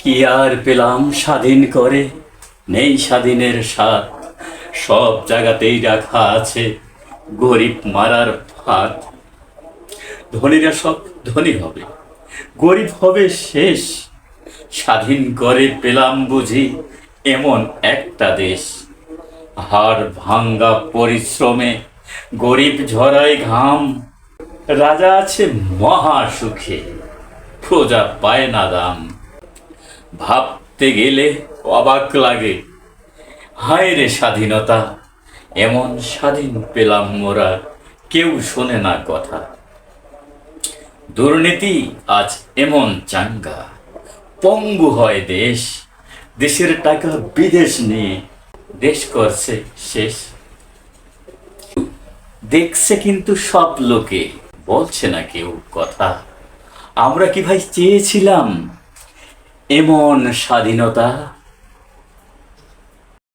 কি আর পেলাম স্বাধীন করে? নেই স্বাধীনের স্বাদ, সব জায়গাতেই রাখা আছে গরিব মারার ফাঁদ ধনীরা সব ধনী হবে, গরিব হবে শেষ। স্বাধীন করে পেলাম বুঝি এমন একটা দেশ। হাড় ভাঙ্গা পরিশ্রমে গরিব ঝরায় ঘাম। রাজা আছে মহা সুখে প্রজা পায় না দাম। ভাবতে গেলে অবাক লাগে। হায় রে স্বাধীনতা, এমন স্বাধীন পেলাম মোরা, কেউ শোনে না কথা। দুর্নীতি আজ এমন চাঙ্গা, পঙ্গু হয় দেশ। দেশের টাকা বিদেশ নিয়ে দেশ করছে শেষ। দেখছে কিন্তু সব লোকে, বলছে না কেউ কথা। আমরা কি ভাই চেয়েছিলাম এমন স্বাধীনতা